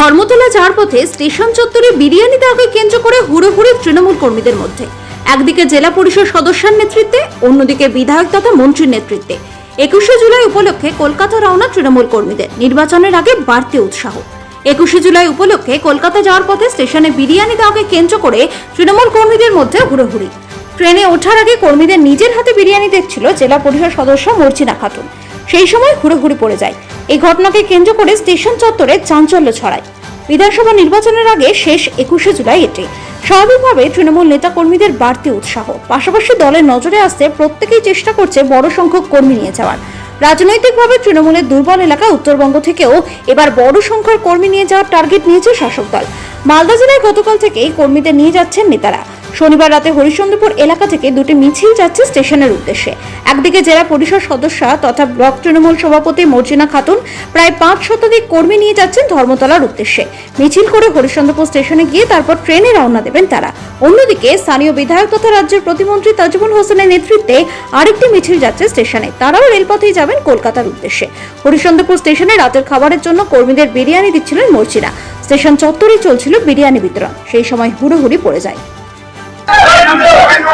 ধর্মতলা যাওয়ার পথে স্টেশন চত্বরে বিরিয়ানি দেওয়াকে কেন্দ্র করে হুড়োহুড়ি তৃণমূল কর্মীদের মধ্যে। একদিকে জেলা পরিষদ সদস্যের নেতৃত্বে, অন্যদিকে বিধায়ক তথা মন্ত্রীর নেতৃত্বে। একুশে জুলাই উপলক্ষে কলকাতা রওনা তৃণমূল কর্মীদের। নির্বাচনের আগে বাড়তি উৎসাহ। একুশে জুলাই উপলক্ষে কলকাতা যাওয়ার পথে স্টেশনে বিরিয়ানি দেওয়াকে কেন্দ্র করে তৃণমূল কর্মীদের মধ্যে হুড়োহুড়ি। ট্রেনে ওঠার আগে কর্মীদের নিজের হাতে বিরিয়ানি দেখছিল জেলা পরিষদ সদস্য মর্জিনা খাতুন। সেই সময় হুড়োহুড়ি পড়ে যায়। এই ঘটনাকে কেন্দ্র করে স্টেশন চত্বরে চাঞ্চল্য ছড়ায়। বিধানসভা নির্বাচনের আগে শেষ একুশে জুলাই এটি। স্বাভাবিকভাবে তৃণমূল নেতাকর্মীদের বাড়তি উৎসাহ। পাশাপাশি দলের নজরে আসতে প্রত্যেকেই চেষ্টা করছে বড় সংখ্যক কর্মী নিয়ে যাওয়ার। রাজনৈতিকভাবে তৃণমূলের দুর্বল এলাকা উত্তরবঙ্গ থেকেও এবার বড় সংখ্যার কর্মী নিয়ে যাওয়ার টার্গেট নিয়েছে শাসক দল। মালদা জেলায় গতকাল থেকেই কর্মীদের নিয়ে যাচ্ছেন নেতারা। শনিবার রাতে হরিশ্চন্দ্রপুর এলাকা থেকে দুটি মিছিল যাচ্ছে স্টেশনের উদ্দেশ্যে। একদিকে জেলা পরিষদ সদস্য তথা ব্লক তৃণমূল সভাপতি মর্জিনা খাতুন প্রায় পাঁচ শতাধিক কর্মী নিয়ে যাচ্ছেন ধর্মতলার উদ্দেশ্যে। মিছিল করে হরিশ্চন্দ্রপুর স্টেশনে গিয়ে তারপর ট্রেনে রওনা দেবেন তারা। অন্যদিকে স্থানীয় বিধায়ক তথা রাজ্যের প্রতিমন্ত্রী তাজমুল হোসেনের নেতৃত্বে আরেকটি মিছিল যাচ্ছে স্টেশনে। তারাও রেলপথেই যাবেন কলকাতার উদ্দেশ্যে। হরিশ্চন্দ্রপুর স্টেশনে রাতের খাবারের জন্য কর্মীদের বিরিয়ানি দিচ্ছিলেন মর্জিনা। স্টেশন চত্বরেই চলছিল বিরিয়ানি বিতরণ। সেই সময় হুড়োহুড়ি পড়ে যায়। আজকে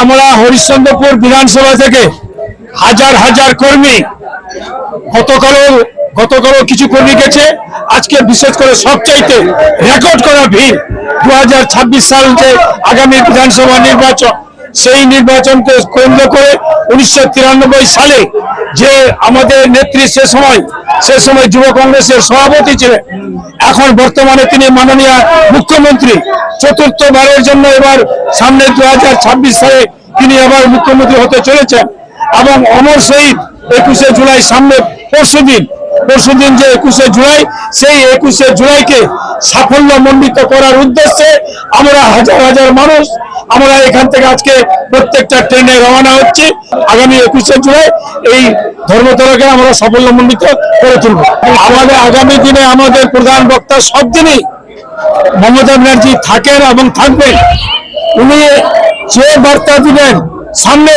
আমরা হরিশ্চন্দ্রপুর বিধানসভা থেকে হাজার হাজার কর্মী, গতকালও গতকালও কিছু কর্মী গেছে। আজকে বিশেষ করে সবচাইতে রেকর্ড করা ভিড় দু হাজার ছাব্বিশ সাল যে আগামী বিধানসভা নির্বাচন সেই নির্বাচনকে কেন্দ্র করে উনিশশো তিরানব্বই সালে যে আমাদের নেত্রী সে সময় সে সময় যুব কংগ্রেসের সভাপতি ছিলেন। এখন বর্তমানে তিনি মাননীয় মুখ্যমন্ত্রী। চতুর্থবারের জন্য এবার সামনে দু হাজার ছাব্বিশ সালে তিনি আবার মুখ্যমন্ত্রী হতে চলেছেন এবং অমর শহীদ একুশে জুলাই সামনে পরশু দিন পরশু দিন যে একুশে জুলাই, সেই একুশে জুলাইকে সাফল্য মণ্ডিত করার উদ্দেশ্যে আমরা হাজার হাজার মানুষ, আমরা এখান থেকে আজকে প্রত্যেকটা ট্রেনে রওনা হচ্ছে। আগামী একুশে জুলাই এই ধর্মতলাকে আমরা সাফল্য মণ্ডিত করে তুলব। আমাদের আগামী দিনে আমাদের প্রধান বক্তা সব দিনই মমতা ব্যানার্জি থাকেন এবং থাকবেন। উনি যে বার্তা দিবেন, সামনে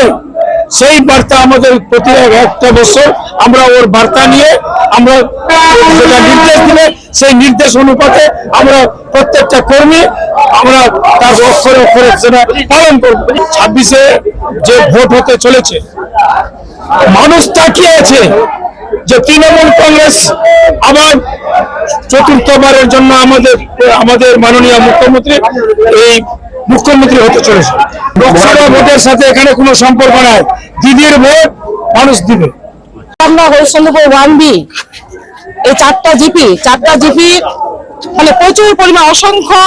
সেই বার্তা আমাদের প্রতি একটা বছর আমরা ওর বার্তা নিয়ে আমরা নির্দেশ দিলে, সেই নির্দেশ অনুপাতে আমরা প্রত্যেকটা কর্মী আমরা তার অক্ষরে অক্ষরে সেটা পালন করব। ছাব্বিশে যে ভোট হতে চলেছে, মানুষ তাকিয়ে আছে যে তৃণমূল কংগ্রেস আবার চতুর্থবারের জন্য আমাদের আমাদের মাননীয় মুখ্যমন্ত্রী, এই মুখ্যমন্ত্রী হতে চলেছে। লোকসভা ভোটের সাথে এখানে কোনো সম্পর্ক নাই। দিদির ভোট মানুষ দিবে। আমরা হরিশ্চন্দ্রপুর ওয়ান বি এই চারটা জিপি চারটা জিপি মানে প্রচুর পরিমাণ অসংখ্য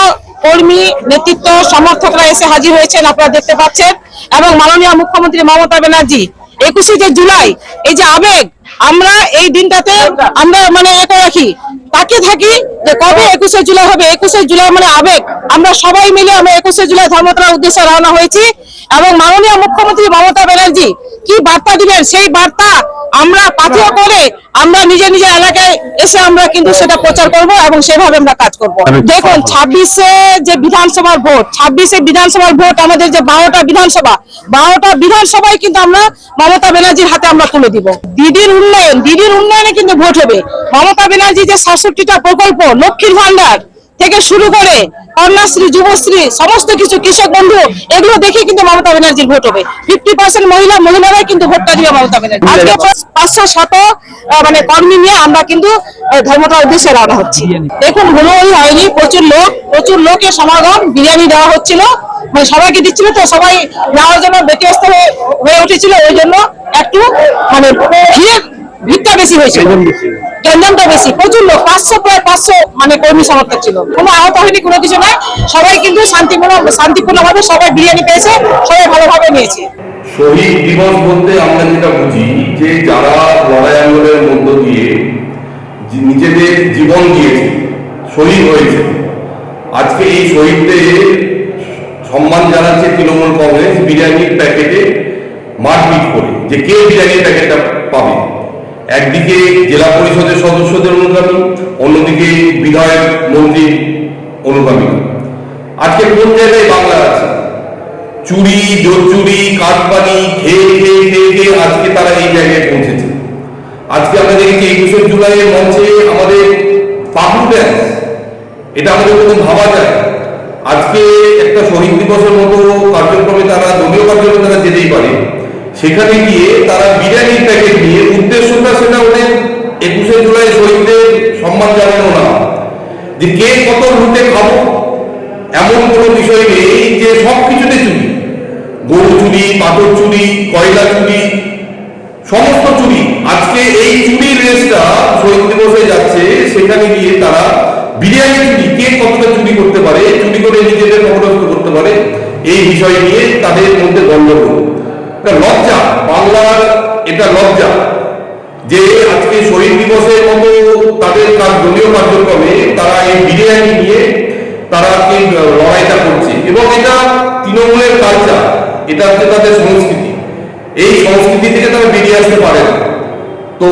কর্মী নেতৃত্ব সমর্থকরা এসে হাজির হয়েছেন আপনারা দেখতে পাচ্ছেন। এবং মাননীয় মুখ্যমন্ত্রী মমতা ব্যানার্জি একুশে যে জুলাই এই যে আবেগ আমরা এই দিনটাতে আমরা মানে একা রাখি। তাকে থাকি যে কবে একুশে জুলাই হবে, একুশে জুলাই মানে আবেগ। আমরা সবাই মিলে আমরা একুশে জুলাই ধর্মতলার উদ্দেশ্যে রওনা হয়েছি এবং মাননীয় মুখ্যমন্ত্রী মমতা ব্যানার্জি কি বার্তা দিবেন সেই বার্তা আমরা পাথেয় করে আমরা নিজের নিজের এলাকায় এসে আমরা কিন্তু সেটা প্রচার করব এবং সেভাবে আমরা কাজ করব। দেখুন ছাব্বিশে যে বিধানসভার ভোট ছাব্বিশে বিধানসভার ভোট আমাদের যে বারোটা বিধানসভা বারোটা বিধানসভায় কিন্তু আমরা মমতা ব্যানার্জির হাতে আমরা তুলে দিব। দিদির উন্নয়ন দিদির উন্নয়নে কিন্তু ভোট হবে। মমতা ব্যানার্জি যে সাতষট্টিটা প্রকল্প লক্ষ্মীর ভান্ডার থেকে শুরু করে কন্যাশ্রী যুবশ্রী সমস্ত কিছু কৃষক বন্ধু এগুলো দেখে কিন্তু মমতা ব্যানার্জির ভোট হবে। ফিফটি পার্সেন্ট মহিলা মহিলারাই কিন্তু ভোটটা দিবে মমতা ব্যানার্জি। আজকে পাঁচশো শত মানে কর্মী নিয়ে আমরা কিন্তু আহ, ধর্মতলার উদ্দেশ্যে রওনা হচ্ছি। দেখুন হুলোহুলি হয়নি প্রচুর লোক প্রচুর লোকের সমাগম বিরিয়ানি দেওয়া হচ্ছিল। মানে সবাইকে দিচ্ছিল তো সবাই নেওয়ার জন্য ব্যতিব্যস্ত হয়ে হয়ে উঠেছিল ওই জন্য একটু মানে ভিড় ভিড়টা বেশি হয়েছিল গঞ্জামটা বেশি। প্রচুর লোক, পাঁচশো প্রায় পাঁচশো মানে কর্মী সমর্থক ছিল। কোনো আহত হয়নি, কোনো কিছু নয়। সবাই কিন্তু শান্তিপূর্ণ শান্তিপূর্ণভাবে সবাই বিরিয়ানি পেয়েছে, সবাই ভালোভাবে নিয়েছে। শহীদ দিবস বলতে আমরা যেটা বুঝি, যে যারা লড়াই আন্দোলনের মধ্য দিয়ে নিজেদের জীবন দিয়েছে, শহীদ হয়েছে। আজকে এই শহীদদের সম্মান জানাচ্ছে তৃণমূল কংগ্রেস, বিরিয়ানির প্যাকেটে মারপিট করে, যে কে বিরিয়ানির প্যাকেটটা পাবে। একদিকে জেলা পরিষদের সদস্যদের অনুগামী, অন্যদিকে বিধায়ক মন্ত্রী অনুগামী। আজকে কোন জায়গায় বাংলা আছে? চুরি, জোরচুরি কাঠপানি খেয়ে খেয়ে খেয়ে খেয়ে আজকে তারা এই জায়গায় পৌঁছেছে। আজকে আমরা দেখেছি একুশে জুলাইয়ের মঞ্চে আমাদের পাপু ড্যান্স এটা আমাদের কোনো ভাবা যায়। আজকে একটা শহীদ দিবসের মতো কার্যক্রমে তারা দলীয় কার্যক্রমে তারা যেতেই পারে। সেখানে গিয়ে তারা বিরিয়ানির প্যাকেট নিয়ে, উদ্দেশ্যটা সেটা ওদের একুশে জুলাই শহীদদের সম্মান জানানো না। যে কে কত রুটে খাব, এমন কোনো বিষয় নেই যে সব কিছুতে চুরি। গরু চুরি, পাথর চুরি, কয়লা চুরি, সমস্ত চুরি। আজকে এই চুরির রেসটা শহীদ দিবসে যাচ্ছে, সেখানে গিয়ে তারা বিরিয়ানি চুরি, কে কতটা চুরি করতে পারে, চুরি করে নিজেদের অপদস্থ করতে পারে, এই বিষয় নিয়ে তাদের মধ্যে গন্ডগোল এটা লজ্জা, বাংলার এটা লজ্জা যে আজকে শহীদ দিবসের মতো তাদের কাজ দলীয় কার্যক্রমে তারা এই বিরিয়ানি নিয়ে তারা লড়াইটা করছে। এবং এটা তৃণমূলের কালচার এটা হচ্ছে তাদের সংস্কৃতি। এই সংস্কৃতি থেকে তারা বেরিয়ে আসতে পারে না। তো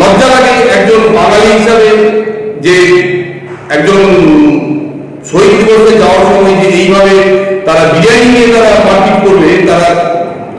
লজ্জা লাগে একজন বাঙালি হিসাবে যে একজন শহীদ দিবসে যাওয়ার সময় যে এইভাবে তারা বিরিয়ানি নিয়ে তারা মারপিট করবে তারা